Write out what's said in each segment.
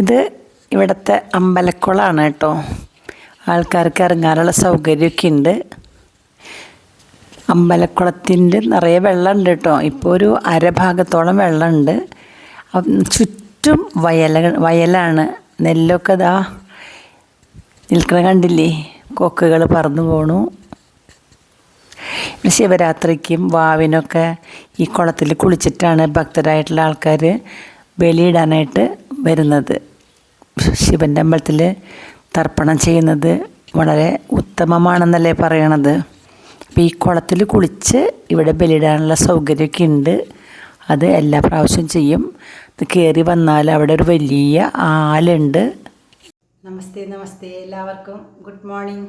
ഇത് ഇവിടുത്തെ അമ്പലക്കുളമാണ് കേട്ടോ. ആൾക്കാർക്ക് ഇറങ്ങാനുള്ള സൗകര്യമൊക്കെ ഉണ്ട്. അമ്പലക്കുളത്തിന്റെ നിറയെ വെള്ളമുണ്ട് കേട്ടോ. ഇപ്പോൾ ഒരു അരഭാഗത്തോളം വെള്ളമുണ്ട്. ചുറ്റും വയല വയലാണ്. നെല്ലൊക്കെ ഇതാ നിൽക്കണ കണ്ടില്ലേ? കൊക്കുകൾ പറന്നു പോണു. ശിവരാത്രിക്കും വാവിനൊക്കെ ഈ കുളത്തിൽ കുളിച്ചിട്ടാണ് ഭക്തരായിട്ടുള്ള ആൾക്കാർ ബലിയിടാനായിട്ട് വരുന്നത്. ശിവന്റെ അമ്പലത്തിൽ തർപ്പണം ചെയ്യുന്നത് വളരെ ഉത്തമമാണെന്നല്ലേ പറയണത്. അപ്പോൾ ഈ കുളത്തിൽ കുളിച്ച് ഇവിടെ ബലിയിടാനുള്ള സൗകര്യമൊക്കെ ഉണ്ട്. അത് എല്ലാ പ്രാവശ്യം ചെയ്യും. ഇത് കയറി വന്നാൽ അവിടെ ഒരു വലിയ ആലുണ്ട്. നമസ്തേ നമസ്തേ എല്ലാവർക്കും. Good morning.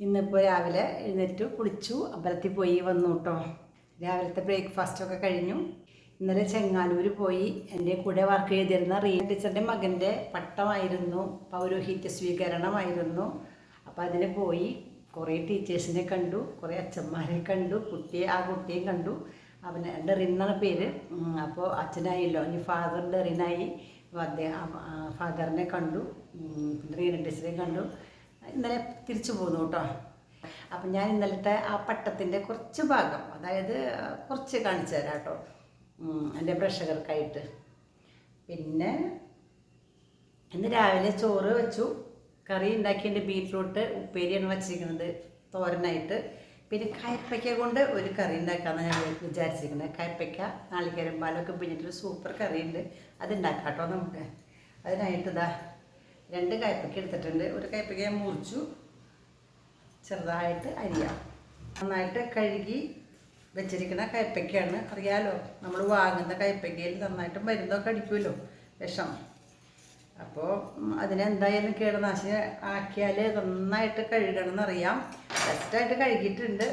ഇന്നിപ്പോൾ രാവിലെ എഴുന്നേറ്റ് കുളിച്ചു അമ്പലത്തിൽ പോയി വന്നു കേട്ടോ രാവിലത്തെ ബ്രേക്ക്ഫാസ്റ്റൊക്കെ കഴിഞ്ഞു. ഇന്നലെ ചെങ്ങാനൂർ പോയി. എന്റെ കൂടെ വർക്ക് ചെയ്തിരുന്ന റീന ടീച്ചറിന്റെ മകന്റെ പട്ടമായിരുന്നു. പൗരോഹിത്യ സ്വീകരണമായിരുന്നു. അപ്പോൾ അതിന് പോയി. കുറേ ടീച്ചേഴ്സിനെ കണ്ടു. കുറേ അച്ഛന്മാരെ കണ്ടു. കുട്ടിയെ ആ കുട്ടിയെ കണ്ടു. അവന് ഡെറിൻ എന്നാണ് പേര്. അപ്പോൾ അച്ഛനായില്ലോ. ഇനി ഫാദറിന്റെ റിനായി അദ്ദേഹം ഫാദറിനെ കണ്ടു. പിന്നെ റീന ടീച്ചറെ കണ്ടു. ഇന്നലെ തിരിച്ചു പോന്നു കേട്ടോ. അപ്പം ഞാൻ ഇന്നലത്തെ ആ പട്ടത്തിന്റെ കുറച്ച് ഭാഗം അതായത് കുറച്ച് കാണിച്ചു തരാം കേട്ടോ. എന്റെ പ്രഷകർക്കായിട്ട് പിന്നെ ഇന്ന് രാവിലെ ചോറ് വെച്ചു. കറി ഉണ്ടാക്കിയിട്ട് ബീറ്റ്റൂട്ട് ഉപ്പേരിയാണ് വച്ചിരിക്കുന്നത് തോരനായിട്ട്. പിന്നെ കയപ്പയ്ക്ക കൊണ്ട് ഒരു കറി ഉണ്ടാക്കാമെന്ന് ഞാൻ വിചാരിച്ചിരിക്കുന്നത്. കയപ്പയ്ക്ക നാളികേരം പാലൊക്കെ പിന്നിട്ടൊരു സൂപ്പർ കറിയുണ്ട്. അത് ഉണ്ടാക്കാം കേട്ടോ നമുക്ക്. അതിനായിട്ട് ഇതാ രണ്ട് കയ്പ്പയ്ക്ക എടുത്തിട്ടുണ്ട്. ഒരു കയ്പ്പയ്ക്ക ഞാൻ മുറിച്ചു. ചെറുതായിട്ട് അരിയാം. നന്നായിട്ട് കഴുകി വെച്ചിരിക്കുന്ന കയ്പ്പയ്ക്കാണ് അറിയാലോ നമ്മൾ വാങ്ങുന്ന കയ്പ്പയ്ക്കയിൽ നന്നായിട്ട് മരുന്നൊക്കെ അടിക്കുമല്ലോ വിഷം. അപ്പോൾ അതിനെന്തായാലും കീടനാശിനി ആക്കിയാൽ നന്നായിട്ട് കഴുകണം എന്നറിയാം ബെസ്റ്റായിട്ട് കഴുകിയിട്ടുണ്ട്.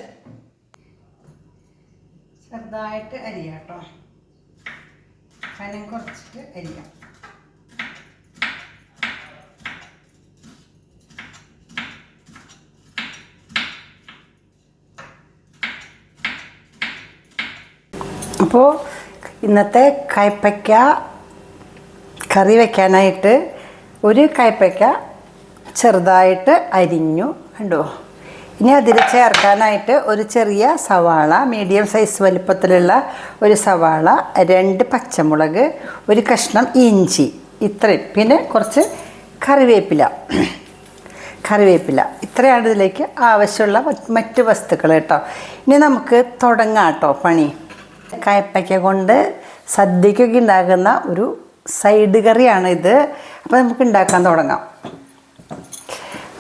ചെറുതായിട്ട് അരിയാട്ടോ. കനം കുറച്ചിട്ട് അരിയാം. അപ്പോൾ ഇന്നത്തെ കയ്പ്പയ്ക്ക കറി വയ്ക്കാനായിട്ട് ഒരു കയ്പ്പയ്ക്ക ചെറുതായിട്ട് അരിഞ്ഞു കണ്ടോ? ഇനി അതിൽ ചേർക്കാനായിട്ട് ഒരു ചെറിയ സവാള മീഡിയം സൈസ് വലിപ്പത്തിലുള്ള ഒരു സവാള രണ്ട് പച്ചമുളക് ഒരു കഷ്ണം ഇഞ്ചി ഇത്രയും. പിന്നെ കുറച്ച് കറിവേപ്പില. കറിവേപ്പില. ഇത്രയാണ് ഇതിലേക്ക് ആവശ്യമുള്ള മറ്റ് വസ്തുക്കൾ കേട്ടോ. ഇനി നമുക്ക് തുടങ്ങാം കേട്ടോ പണി. കയപ്പയ്ക്ക കൊണ്ട് സദ്യക്കൊക്കെ ഉണ്ടാക്കുന്ന ഒരു സൈഡ് കറിയാണ് ഇത്. അപ്പോൾ നമുക്ക് ഉണ്ടാക്കാൻ തുടങ്ങാം.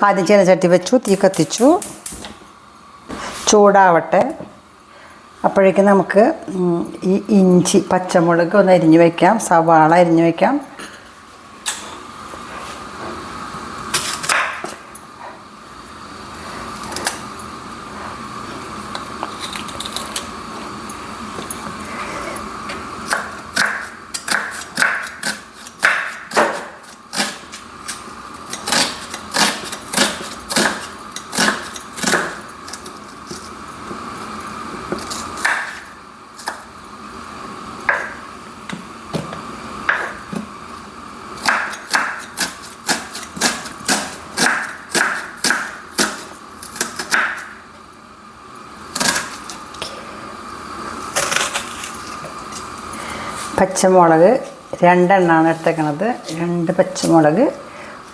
ആദ്യം ചീനച്ചട്ടി വെച്ചു തീ കത്തിച്ചു. ചൂടാവട്ടെ. അപ്പോഴേക്കും നമുക്ക് ഈ ഇഞ്ചി പച്ചമുളക് ഒന്ന് അരിഞ്ഞു വയ്ക്കാം സവാള അരിഞ്ഞു വയ്ക്കാം പച്ചമുളക് രണ്ടെണ്ണമാണ് എടുത്തേക്കണത്. രണ്ട് പച്ചമുളക്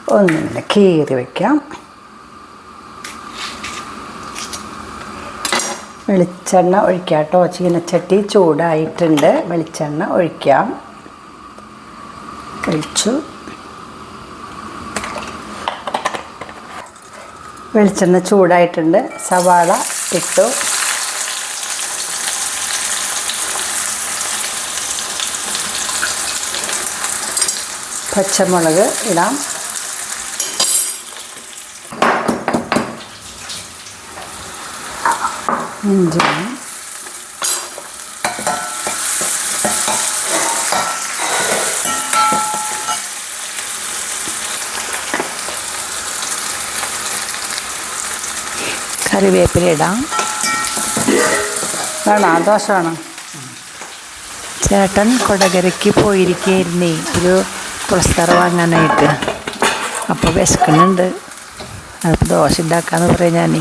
ഒന്നിങ്ങനെ കീറി വയ്ക്കാം വെളിച്ചെണ്ണ ഒഴിക്കാം കേട്ടോ. ചീനച്ചട്ടി ചൂടായിട്ടുണ്ട്. വെളിച്ചെണ്ണ ഒഴിക്കാം. ഒഴിച്ചു വെളിച്ചെണ്ണ ചൂടായിട്ടുണ്ട്. സവാള ഇട്ടു. പച്ചമുളക് ഇടാം. ഇഞ്ചി. കറിവേപ്പില ഇടാം. വേണോ ദോശ വേണോ. ചേട്ടൻ കൊടകരയ്ക്ക് പോയിരിക്കുകയായിരുന്നേ. ഒരു പുരസ്കാരം വാങ്ങാനായിട്ട്. അപ്പോൾ വിശക്കുന്നുണ്ട്. അപ്പോൾ ദോശ ഉണ്ടാക്കാന്ന് പറയാം ഞാൻ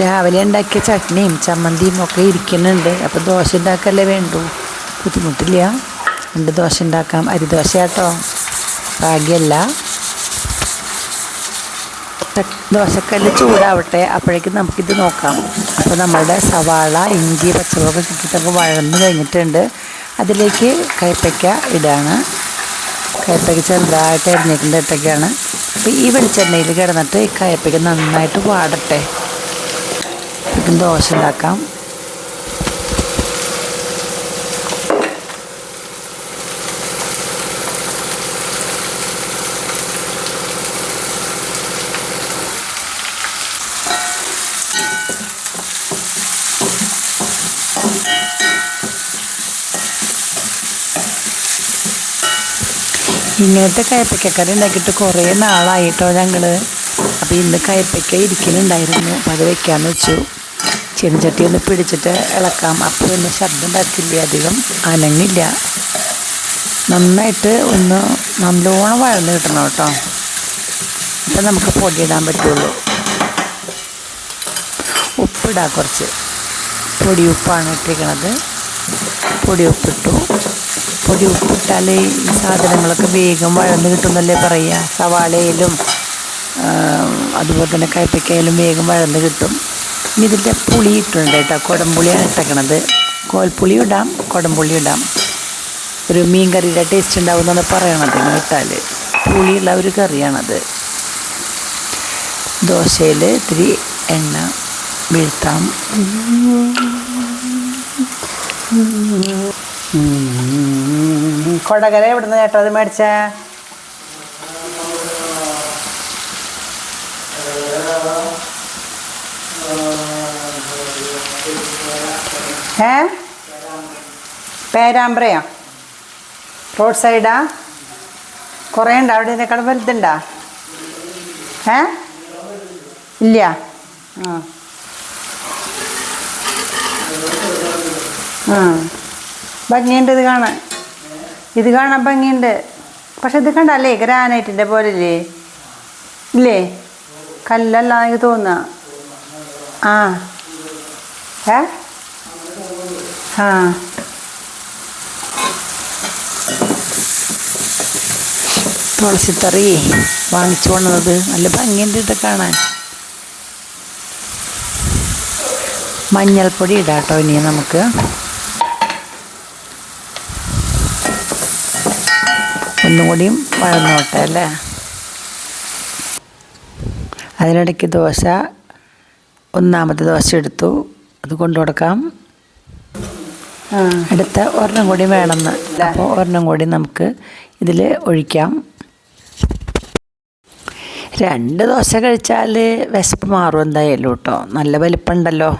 രാവിലെ ഉണ്ടാക്കിയ ചട്നിയും ചമ്മന്തിയും ഒക്കെ ഇരിക്കുന്നുണ്ട്. അപ്പോൾ ദോശ ഉണ്ടാക്കല്ലേ വേണ്ടൂ? ബുദ്ധിമുട്ടില്ല. രണ്ട് ദോശ ഉണ്ടാക്കാം. അരിദോശ കേട്ടോ ഭാഗ്യമല്ല ദോശക്കല്ല് ചൂടാവട്ടെ. അപ്പോഴേക്കും നമുക്കിത് നോക്കാം. അപ്പോൾ നമ്മളുടെ സവാള ഇഞ്ചി പച്ചമുളക് കിട്ടിയിട്ടൊക്കെ വഴന്ന് കഴിഞ്ഞിട്ടുണ്ട്. അതിലേക്ക് കയ്പ്പയ്ക്ക ഇടാണ്. കയ്പ്പയ്ക്ക ചെറുതായിട്ട് അരിഞ്ഞിട്ടുണ്ട് ഇട്ടൊക്കെയാണ് അപ്പോൾ ഈ വെളിച്ചെണ്ണയിൽ കിടന്നിട്ട് ഈ കയ്പ്പയ്ക്ക് നന്നായിട്ട് വാടട്ടെ. ദോശ ഉണ്ടാക്കാം. ഇങ്ങനത്തെ കയ്പ്പയ്ക്കക്കറി ഉണ്ടാക്കിയിട്ട് കുറേ നാളായിട്ടോ ഞങ്ങൾ അപ്പോൾ ഇന്ന് കയ്പ്പയ്ക്ക ഇരിക്കുന്നുണ്ടായിരുന്നു അപ്പോൾ അത് വെക്കാമെന്ന് വെച്ചു. ചെടിച്ചട്ടി ഒന്ന് പിടിച്ചിട്ട് ഇളക്കാം. അപ്പോൾ പിന്നെ ശബ്ദം പറ്റില്ല അധികം? അനങ്ങില്ല. നന്നായിട്ട് ഒന്ന് നല്ലോണം വഴന്ന് കിട്ടണം കേട്ടോ. അപ്പം നമുക്ക് പൊടിയിടാൻ പറ്റുള്ളൂ. ഉപ്പിടാം കുറച്ച്. പൊടിയുപ്പാണ് ഇട്ടിരിക്കണത് പൊടി പൊടി ഉപ്പിട്ടാൽ ഈ സാധനങ്ങളൊക്കെ വേഗം വഴന്ന് കിട്ടുമെന്നല്ലേ പറയുക സവാളയിലും അതുപോലെ തന്നെ കയ്പ്പയ്ക്കയിലും വേഗം വഴന്ന് കിട്ടും. ഇനി ഇതിന്റെ പുളി ഇട്ടുണ്ട് കേട്ടോ. കുടംപുളിയാണ് ഇട്ടേക്കണത്. കോൽപ്പുളി ഇടാം കുടംപുളി ഇടാം. ഒരു മീൻ കറിയുടെ ടേസ്റ്റ് ഉണ്ടാവും എന്നാണ് പറയണത് ഇങ്ങനെ ഇട്ടാൽ പുളിയുള്ള ഒരു കറിയാണത്. ദോശയിൽ ഇത്തിരി എണ്ണ വീഴ്ത്താം കൊടകര എവിടുന്ന് ചേട്ടാ അത് മേടിച്ച? ഏ? പേരാമ്പ്രയോ. റോഡ് സൈഡാ? കുറേ ഉണ്ടോ? അവിടെ നിന്നേക്കാൾ വലുതുണ്ടോ? ഏ? ഇല്ല. ആ. ആ. ഭംഗിയുണ്ട് ഇത് കാണാൻ. ഇത് കാണാൻ ഭംഗിയുണ്ട്. പക്ഷെ ഇത് കണ്ടല്ലേ ഗ്രാനൈറ്റിന്റെ പോലെ ഇല്ലേ ഇല്ലേ? കല്ലല്ല എനിക്ക് തോന്നുക ആ. ഏ? ആ. തുളസിത്തറി വാങ്ങിച്ചു കൊണ്ടത് നല്ല ഭംഗിയുണ്ട് ഇത് കാണാൻ. മഞ്ഞൾപ്പൊടി ഇടാട്ടോ ഇനി നമുക്ക്. ഒന്നും കൂടിയും വഴന്നോട്ടെ അല്ലേ? അതിനിടയ്ക്ക് ദോശ ഒന്നാമത്തെ ദോശ എടുത്തു. അത് കൊണ്ടു കൊടുക്കാം. അടുത്ത ഒരെണ്ണം കൂടി വേണമെന്ന്. അപ്പോൾ ഒരെണ്ണം കൂടി നമുക്ക് ഇതിൽ ഒഴിക്കാം. രണ്ട് ദോശ കഴിച്ചാൽ വിശപ്പ് മാറും എന്തായാലും കേട്ടോ. നല്ല വലിപ്പമുണ്ടല്ലോ.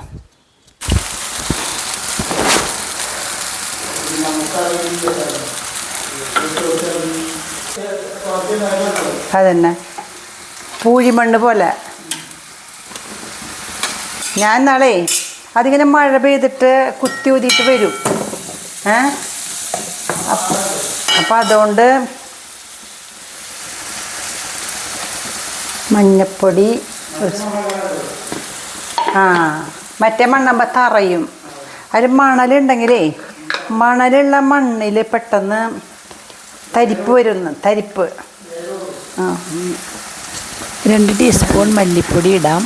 അതന്നെ. പൂഴിമണ്ണ് പോലെ. ഞാൻ നാളെ അതിങ്ങനെ മഴ പെയ്തിട്ട് കുത്തി ഊതിയിട്ട് വരും. ഏ? അപ്പം അതുകൊണ്ട് മഞ്ഞപ്പൊടി ആ മറ്റേ മണ്ണാകുമ്പോൾ തറയും. അതിൽ മണലുണ്ടെങ്കിലേ മണലുള്ള മണ്ണിൽ പെട്ടെന്ന് തരിപ്പ് വരുന്നു തരിപ്പ്. രണ്ട് ടീസ്പൂൺ മല്ലിപ്പൊടി ഇടാം.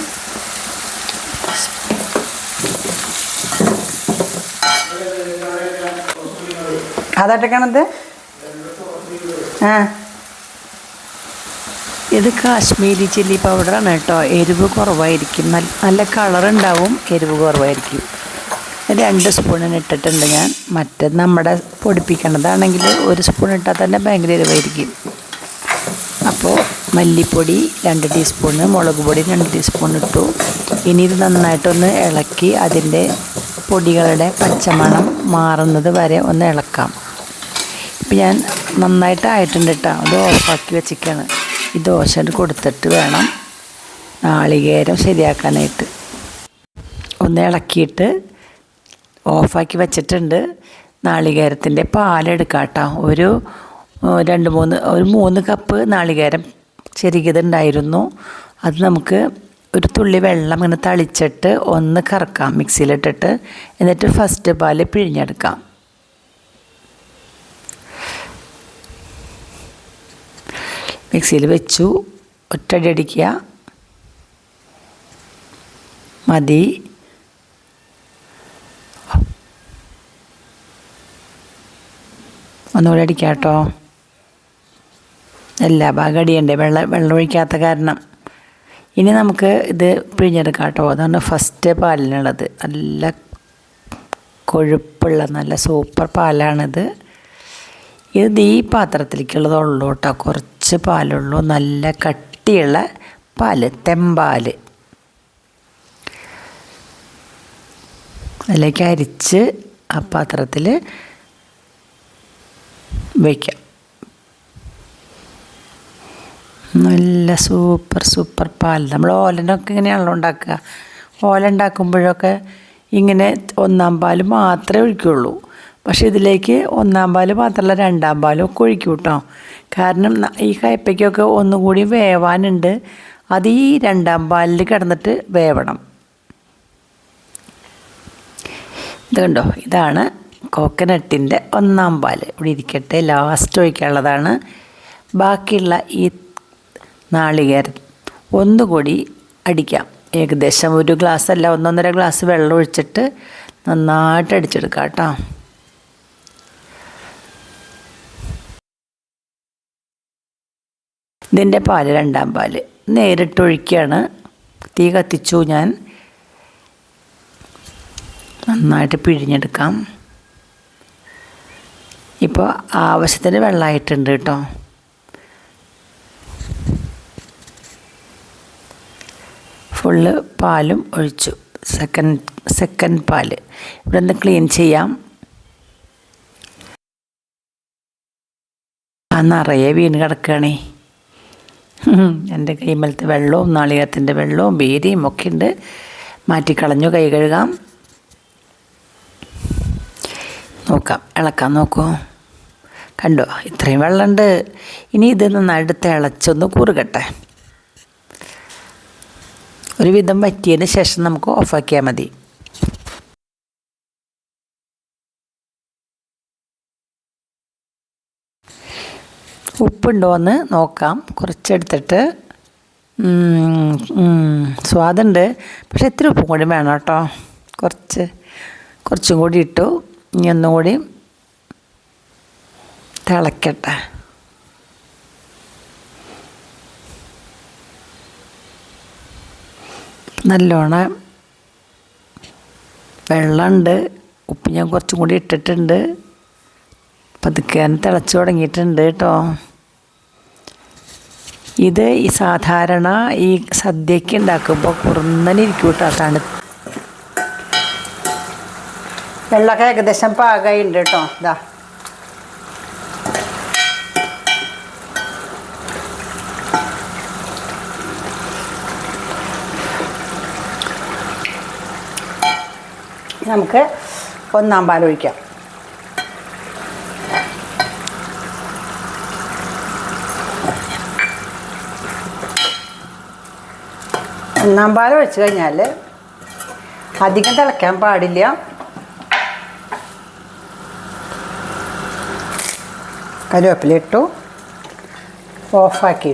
അതട്ടക്കണത് ആ. ഇത് കാശ്മീരി ചില്ലി പൗഡറാണ് കേട്ടോ. എരിവ് കുറവായിരിക്കും. നല്ല നല്ല കളറുണ്ടാവും. എരിവ് കുറവായിരിക്കും. രണ്ട് സ്പൂണിന് ഇട്ടിട്ടുണ്ട് ഞാൻ. മറ്റേ നമ്മുടെ പൊടിപ്പിക്കണതാണെങ്കിൽ ഒരു സ്പൂൺ ഇട്ടാൽ തന്നെ ഭയങ്കര എരിവായിരിക്കും. മല്ലിപ്പൊടി രണ്ട് ടീസ്പൂണ് മുളക് പൊടി രണ്ട് ടീസ്പൂൺ ഇട്ടു. ഇനി ഇത് നന്നായിട്ടൊന്ന് ഇളക്കി അതിന്റെ പൊടികളുടെ പച്ചമണം മാറുന്നത് വരെ ഒന്ന് ഇളക്കാം. ഇപ്പം ഞാൻ നന്നായിട്ട് ആയിട്ടുണ്ട് കേട്ടോ അത് ഓഫാക്കി വെച്ചിരിക്കുകയാണ്. ഈ ദോശ കൊടുത്തിട്ട് വേണം നാളികേരം ശരിയാക്കാനായിട്ട്. ഒന്ന് ഇളക്കിയിട്ട് ഓഫാക്കി വെച്ചിട്ടുണ്ട്. നാളികേരത്തിന്റെ പാലെടുക്കാം കേട്ടോ ഒരു രണ്ട് മൂന്ന് ഒരു മൂന്ന് കപ്പ് നാളികേരം ചെറുകിയതുണ്ടായിരുന്നു അത് നമുക്ക് ഒരു തുള്ളി വെള്ളം ഇങ്ങനെ തളിച്ചിട്ട് ഒന്ന് കറക്കാം മിക്സിയിലിട്ടിട്ട്. എന്നിട്ട് ഫസ്റ്റ് പാൽ പിഴിഞ്ഞെടുക്കാം. മിക്സിയിൽ വെച്ചു. ഒറ്റടി അടിക്കുക. മതി. ഒന്നുകൂടെ അടിക്കാം കേട്ടോ എല്ലാ ബാഗടിയുണ്ട് വെള്ളം വെള്ളം ഒഴിക്കാത്ത കാരണം. ഇനി നമുക്ക് ഇത് പിഴിഞ്ഞെടുക്കാം കേട്ടോ അതാണ് ഫസ്റ്റ് പാലിനുള്ളത്. നല്ല കൊഴുപ്പുള്ള നല്ല സൂപ്പർ പാലാണിത്. ഇത് ഈ പാത്രത്തിലേക്കുള്ളതുള്ളൂ കേട്ടോ. കുറച്ച് പാലുള്ളൂ. നല്ല കട്ടിയുള്ള പാൽ തെമ്പാൽ. അതിലേക്ക് അരിച്ച് ആ പാത്രത്തിൽ വയ്ക്കാം നല്ല സൂപ്പർ സൂപ്പർ പാൽ. നമ്മൾ ഓലനൊക്കെ ഇങ്ങനെയാണല്ലോ ഉണ്ടാക്കുക. ഓല ഉണ്ടാക്കുമ്പോഴൊക്കെ ഇങ്ങനെ ഒന്നാം പാൽ മാത്രമേ ഒഴിക്കുള്ളൂ. പക്ഷേ ഇതിലേക്ക് ഒന്നാം പാൽ മാത്രമല്ല രണ്ടാം പാലും ഒക്കെ ഒഴിക്കും കേട്ടോ കാരണം ഈ കയ്പ്പയ്ക്കൊക്കെ ഒന്നുകൂടി വേവാനുണ്ട്. അത് ഈ രണ്ടാം പാലിൽ കിടന്നിട്ട് വേവണം. ഇത് കണ്ടോ? ഇതാണ് കോക്കനട്ടിന്റെ ഒന്നാം പാൽ ഇവിടെ ഇരിക്കട്ടെ ലാസ്റ്റ് ഒഴിക്കാനുള്ളതാണ്. ബാക്കിയുള്ള ഈ നാളികേരം. ഒന്നുകൂടി അടിക്കാം. ഏകദേശം ഒരു ഗ്ലാസ് അല്ല ഒന്നൊന്നര ഗ്ലാസ് വെള്ളം ഒഴിച്ചിട്ട് നന്നായിട്ട് അടിച്ചെടുക്കാം കേട്ടോ. ഇതിന്റെ പാൽ രണ്ടാം പാൽ. നേരിട്ട് ഒഴിക്കുകയാണ് തീ കത്തിച്ചു ഞാൻ. നന്നായിട്ട് പിഴിഞ്ഞെടുക്കാം. ഇപ്പോൾ ആവശ്യത്തിന് വെള്ളമായിട്ടുണ്ട് കേട്ടോ. ഫുള്ള് പാലും ഒഴിച്ചു. സെക്കൻഡ് സെക്കൻഡ് പാൽ ഇവിടെ നിന്ന് ക്ലീൻ ചെയ്യാം. ആ നിറയെ വീണ് കിടക്കുകയാണേ. എന്റെ കൈമലത്തെ വെള്ളവും നാളികത്തിന്റെ വെള്ളവും ബീരിയും ഒക്കെ ഉണ്ട്. മാറ്റിക്കളഞ്ഞു കൈ കഴുകാം. നോക്കാം ഇളക്കാൻ നോക്കൂ. കണ്ടോ ഇത്രയും വെള്ളമുണ്ട്. ഇനി ഇത് നന്നായിട്ട് തിളച്ചൊന്ന് കുറുകട്ടെ. ഒരു വിധം വറ്റിയതിന് ശേഷം നമുക്ക് ഓഫാക്കിയാൽ മതി. ഉപ്പുണ്ടോ എന്ന് നോക്കാം. കുറച്ചെടുത്തിട്ട്. സ്വാദുണ്ട്. പക്ഷെ ഇത്തിരി ഉപ്പും കൂടി വേണം കേട്ടോ. കുറച്ച് കുറച്ചും കൂടി ഇട്ടു. ഇനി ഒന്നും കൂടി തിളക്കട്ടെ. നല്ലോണം വെള്ളമുണ്ട്. ഉപ്പ് ഞാൻ കുറച്ചും കൂടി ഇട്ടിട്ടുണ്ട്. പതുക്കെ തിളച്ചു തുടങ്ങിയിട്ടുണ്ട് കേട്ടോ. ഇത് ഈ സാധാരണ ഈ സദ്യക്ക് ഉണ്ടാക്കുമ്പോൾ കുറുന്നനിരിക്കും കേട്ടോ തണു വെള്ളമൊക്കെ ഏകദേശം ഉണ്ട് കേട്ടോ. ഇതാ നമുക്ക് ഒന്നാം പാൽ ഒഴിക്കാം. ഒന്നാം പാൽ ഒഴിച്ച് കഴിഞ്ഞാൽ അധികം തിളയ്ക്കാൻ പാടില്ല. കരുവേപ്പില ഇട്ടു. ഓഫാക്കി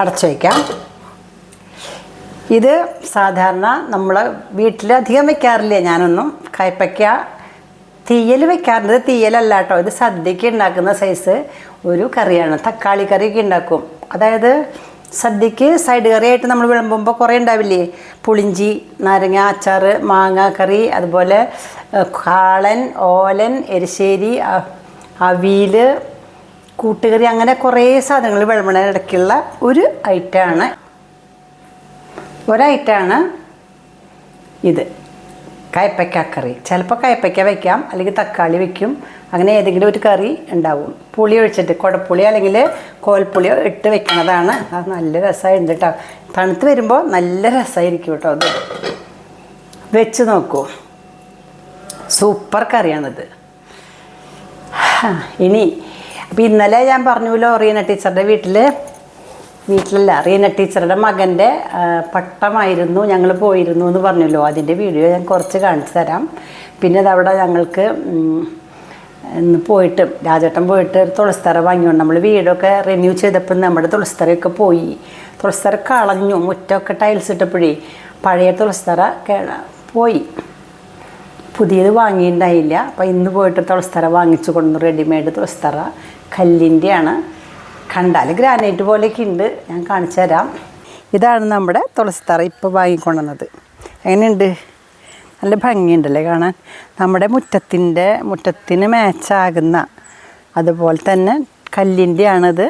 അടച്ചു വയ്ക്കാം ഇത് സാധാരണ നമ്മൾ വീട്ടിൽ അധികം വെക്കാറില്ല ഞാനൊന്നും? കയ്പ്പയ്ക്ക തീയൽ വെക്കാറുണ്ട്. തീയലല്ല കേട്ടോ ഇത് സദ്യക്ക് ഉണ്ടാക്കുന്ന സൈസ് ഒരു കറിയാണ്. തക്കാളി കറിയൊക്കെ ഉണ്ടാക്കും അതായത് സദ്യക്ക് സൈഡ് കറിയായിട്ട് നമ്മൾ വിളമ്പുമ്പോൾ കുറേ ഉണ്ടാവില്ലേ പുളിഞ്ചി നാരങ്ങ അച്ചാർ മാങ്ങ കറി അതുപോലെ കാളൻ ഓലൻ എരിശ്ശേരി അവിയൽ കൂട്ടുകറി അങ്ങനെ കുറേ സാധനങ്ങൾ വിളമ്പണ ഇടയ്ക്കുള്ള ഒരു ഐറ്റമാണ്. ഒരൈറ്റമാണ് ഇത്. കയപ്പയ്ക്ക കറി ചിലപ്പോൾ കയപ്പയ്ക്ക വയ്ക്കാം അല്ലെങ്കിൽ തക്കാളി വയ്ക്കും. അങ്ങനെ ഏതെങ്കിലും ഒരു കറി ഉണ്ടാവും. പുളി ഒഴിച്ചിട്ട് കുടപ്പുളി അല്ലെങ്കിൽ കോൽപ്പുളിയോ ഇട്ട് വെക്കുന്നതാണ്. അത് നല്ല രസമായിട്ടുണ്ട് കേട്ടോ തണുത്ത് വരുമ്പോൾ നല്ല രസമായിരിക്കും കേട്ടോ അത്. വെച്ച് നോക്കൂ. സൂപ്പർ കറിയാണിത്. ഇനി അപ്പം ഇന്നലെ ഞാൻ പറഞ്ഞല്ലോ റീന ടീച്ചറുടെ വീട്ടിൽ വീട്ടിലല്ല റീന ടീച്ചറുടെ മകന്റെ പട്ടമായിരുന്നു ഞങ്ങൾ പോയിരുന്നു എന്ന് പറഞ്ഞല്ലോ അതിന്റെ വീഡിയോ ഞാൻ കുറച്ച് കാണിച്ചു തരാം. പിന്നെ അതവിടെ ഞങ്ങൾക്ക് ഇന്ന് പോയിട്ട് രാജേട്ടൻ പോയിട്ട് ഒരു തുളസിത്തറ വാങ്ങിയോണ്ട് നമ്മൾ വീടൊക്കെ റിന്യൂ ചെയ്തപ്പോൾ നമ്മുടെ തുളസിത്തറയൊക്കെ പോയി. തുളസിത്തറ കളഞ്ഞു മുറ്റമൊക്കെ ടൈൽസ് ഇട്ടപ്പോഴേ പഴയ തുളസിത്തറ പോയി. പുതിയത് വാങ്ങിയിട്ടുണ്ടായില്ല. അപ്പോൾ ഇന്ന് പോയിട്ട് തുളസ്തറ വാങ്ങിച്ചു കൊണ്ടു റെഡിമെയ്ഡ് തുളസ്തറ കല്ലിന്റെയാണ് കണ്ടാൽ ഗ്രാനൈറ്റ് പോലെയൊക്കെ ഉണ്ട്. ഞാൻ കാണിച്ചു തരാം. ഇതാണ് നമ്മുടെ തുളസിത്തറ ഇപ്പോൾ വാങ്ങിക്കൊണ്ടുവന്നത്. എങ്ങനെയുണ്ട്? നല്ല ഭംഗിയുണ്ടല്ലേ കാണാൻ? നമ്മുടെ മുറ്റത്തിന്റെ മുറ്റത്തിന് മാച്ചാകുന്ന അതുപോലെ തന്നെ കല്ലിന്റെയാണത്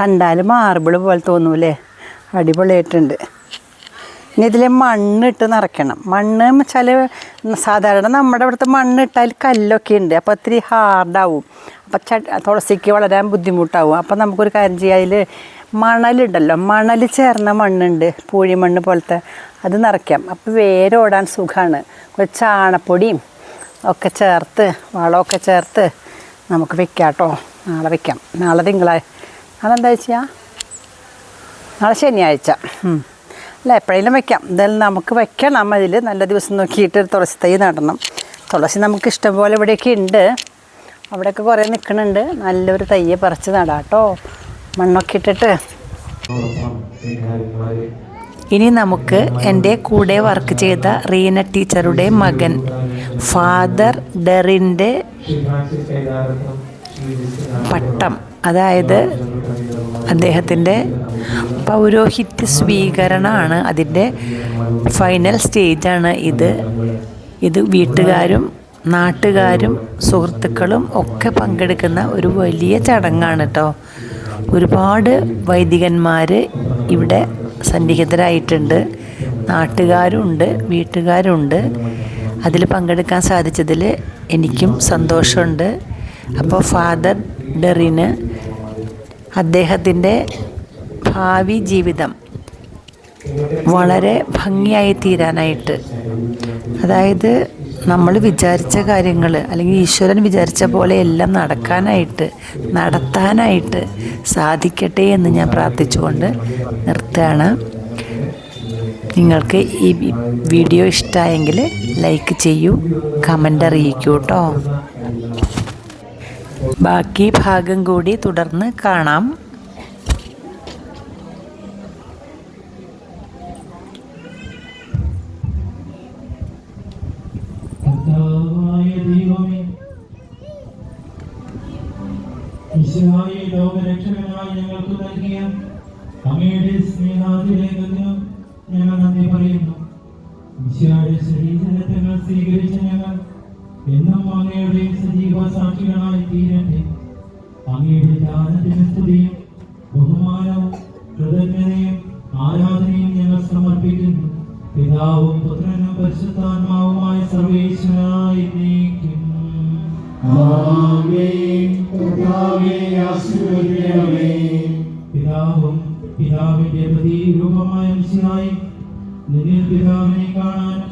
കണ്ടാൽ മാർബിൾ പോലെ തോന്നൂലേ അടിപൊളിയായിട്ടുണ്ട്. ഇനി ഇതിൽ മണ്ണിട്ട് നിറയ്ക്കണം. മണ്ണ് എന്ന് വെച്ചാൽ സാധാരണ നമ്മുടെ ഇവിടുത്തെ മണ്ണിട്ടാൽ കല്ലൊക്കെ ഉണ്ട്. അപ്പോൾ ഒത്തിരി ഹാർഡാവും അപ്പോൾ ച തുളസിക്ക് വളരാൻ ബുദ്ധിമുട്ടാവും. അപ്പോൾ നമുക്കൊരു കാര്യം ചെയ്യാം. അതിൽ മണലുണ്ടല്ലോ മണൽ ചേർന്ന മണ്ണുണ്ട്. പൂഴിമണ്ണ് പോലത്തെ. അത് നിറയ്ക്കാം. അപ്പോൾ വേരോടാൻ സുഖമാണ് കുറച്ച് ചാണപ്പൊടിയും ഒക്കെ ചേർത്ത് വളമൊക്കെ ചേർത്ത് നമുക്ക് വെക്കാം കേട്ടോ. നാളെ വെക്കാം. നാളെ തിങ്കളാഴ്ച. നാളെ എന്താ വെച്ചാൽ നാളെ ശനിയാഴ്ച. അല്ല എപ്പോഴെങ്കിലും വെക്കാം. എന്തായാലും നമുക്ക് വെക്കണം. അതിൽ നല്ല ദിവസം നോക്കിയിട്ട് തുളസി തൈ നടണം. തുളസി നമുക്ക് ഇഷ്ടംപോലെ ഇവിടെയൊക്കെ ഉണ്ട്. അവിടെയൊക്കെ കുറേ നിൽക്കണുണ്ട് നല്ലൊരു തയ്യെ പറിച്ച് നടാം കേട്ടോ മണ്ണൊക്കെ ഇട്ടിട്ട്. ഇനി നമുക്ക് എന്റെ കൂടെ വർക്ക് ചെയ്ത റീന ടീച്ചറുടെ മകൻ ഫാദർ ഡെറിന്റെ പട്ടം. അതായത് അദ്ദേഹത്തിന്റെ പൗരോഹിത്യ സ്വീകരണമാണ് അതിന്റെ ഫൈനൽ സ്റ്റേജാണ് ഇത്. ഇത് വീട്ടുകാരും നാട്ടുകാരും സുഹൃത്തുക്കളും ഒക്കെ പങ്കെടുക്കുന്ന ഒരു വലിയ ചടങ്ങാണ് കേട്ടോ ഒരുപാട് വൈദികന്മാർ ഇവിടെ സന്നിഹിതരായിട്ടുണ്ട്. നാട്ടുകാരുണ്ട് വീട്ടുകാരുണ്ട്. അതിൽ പങ്കെടുക്കാൻ സാധിച്ചതിൽ എനിക്കും സന്തോഷമുണ്ട്. അപ്പോൾ ഫാദർ ഡെറിന് അദ്ദേഹത്തിന്റെ ഭാവി ജീവിതം വളരെ ഭംഗിയായി തീരാനായിട്ട്. അതായത് നമ്മൾ വിചാരിച്ച കാര്യങ്ങൾ അല്ലെങ്കിൽ ഈശ്വരൻ വിചാരിച്ച പോലെ എല്ലാം നടക്കാനായിട്ട് നടത്താനായിട്ട് സാധിക്കട്ടെ എന്ന് ഞാൻ പ്രാർത്ഥിച്ചുകൊണ്ട് നിർത്തുകയാണ്. നിങ്ങൾക്ക് ഈ വീഡിയോ ഇഷ്ടമായെങ്കിൽ ലൈക്ക് ചെയ്യൂ കമന്റ് അറിയിക്കൂ കേട്ടോ ബാക്കി ഭാഗം കൂടി തുടർന്ന് കാണാം. സ്വീകരിച്ച ഞങ്ങൾ എന്നും അങ്ങയുടെ സജീവ സാക്ഷികളായി തീരട്ടെ. അങ്ങയുടെ ജ്ഞാനത്തിന് സ്തുതിയും ബഹുമാനവും കൃതജ്ഞതയും ആരാധനയും ഞങ്ങൾ സമർപ്പിക്കുന്നു. പിതാവും പുത്രനും പരിശുദ്ധാത്മാവുമായ സർവേശ്വരായി നീക്കും. പിതാവും പിതാവിന്റെ പ്രതിരൂപമായ മനുഷ്യനായി നിന്നിൽ പിതാവിനെ കാണാനും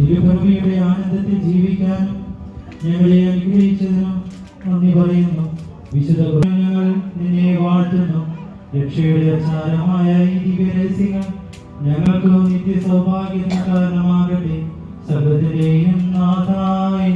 തിരുപറവിയുടെ ആനന്ദത്തിൽ ജീവിക്കാൻ ഞങ്ങളെ അനുഗ്രഹിച്ചതിനും നന്ദി പറയുന്നു. വിശുദ്ധ ഞങ്ങൾ നിന്നെ വാഴ്ത്തുന്നു. രക്ഷയുടെ അച്ചാരമായ ഈ ദിവ്യരഹസ്യങ്ങൾ ഞങ്ങൾക്ക് നിത്യ സൗഭാഗ്യത്തിന് കാരണമാകട്ടെ. സകലത്തിലെയും നാഥായി